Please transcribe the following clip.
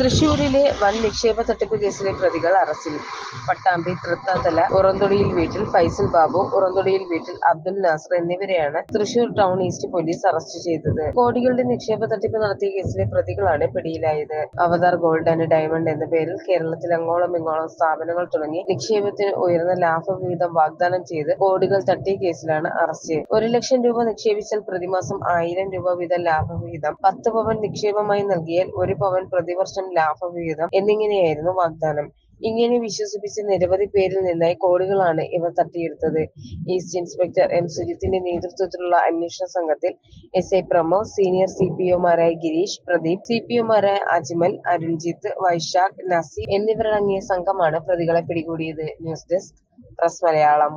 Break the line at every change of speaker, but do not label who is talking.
തൃശൂരിലെ വൻ നിക്ഷേപ തട്ടിപ്പ് കേസിലെ പ്രതികൾ അറസ്റ്റിൽ. പട്ടാമ്പി തൃത്താത്തല ഉറന്തൊടിയിൽ വീട്ടിൽ ഫൈസൽ ബാബു ഉറന്തൊടിയിൽ വീട്ടിൽ അബ്ദുൽ നാസർ എന്നിവരെയാണ് Thrissur town east police arrest ചെയ്തത്. കോടികളുടെ നിക്ഷേപ തട്ടിപ്പ് നടത്തിയ കേസിലെ പ്രതികളാണ് പിടിയിലായത്. അവതാർ ഗോൾഡ് ആൻഡ് ഡയമണ്ട് എന്ന പേരിൽ കേരളത്തിൽ അങ്ങോളം ഇങ്ങോളം സ്ഥാപനങ്ങൾ തുടങ്ങി നിക്ഷേപത്തിന് ഉയർന്ന ലാഭവിഹിതം വാഗ്ദാനം ചെയ്ത് കോടികൾ തട്ടിയ കേസിലാണ് അറസ്റ്റ്. ഒരു ലക്ഷം രൂപ നിക്ഷേപിച്ചാൽ പ്രതിമാസം ആയിരം രൂപ വീതം ലാഭവിഹിതം പത്ത് പവൻ നിക്ഷേപമായി നൽകിയാൽ ഒരു പവൻ പ്രതിവർഷം ലാഭവിഹിതം എന്നിങ്ങനെയായിരുന്നു വാഗ്ദാനം. ഇങ്ങനെ വിശ്വസിപ്പിച്ച് നിരവധി പേരിൽ നിന്നായി കോടികളാണ് ഇവർ തട്ടിയെടുത്തത്. ഈസ്റ്റ് ഇൻസ്പെക്ടർ എം സുജിത്തിന്റെ നേതൃത്വത്തിലുള്ള അന്വേഷണ സംഘത്തിൽ S I Pramod senior C P ഒമാരായ Girish Pradeep C P ഒമാരായ അജ്മൽ അരുൺജിത്ത് വൈശാഖ് നസീർ എന്നിവരടങ്ങിയ സംഘമാണ് പ്രതികളെ പിടികൂടിയത്.
News desk press Malayalam.